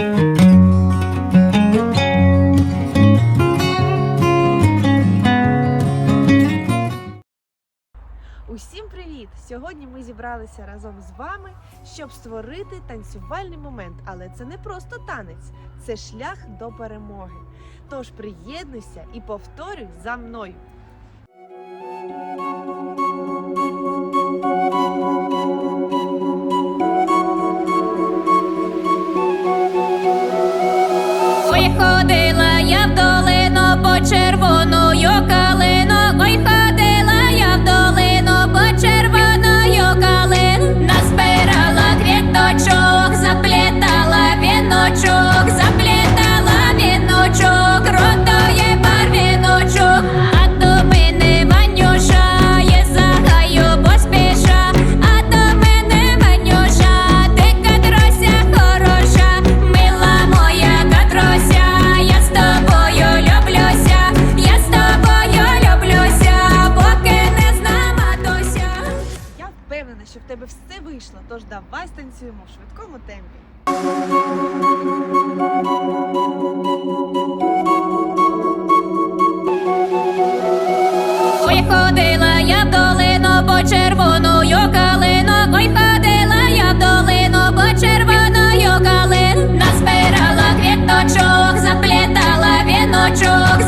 Усім привіт! Сьогодні ми зібралися разом з вами, щоб створити танцювальний момент. Але це не просто танець, це шлях до перемоги. Тож приєднуйся і повторюй за мною. Ходила я в що в тебе все вийшло. Тож давай станцюємо в швидкому темпі. Ой, ходила я в долину по червоною калину, ой, ходила я в долину по червоною калину, назбирала квіточок, заплетала віночок,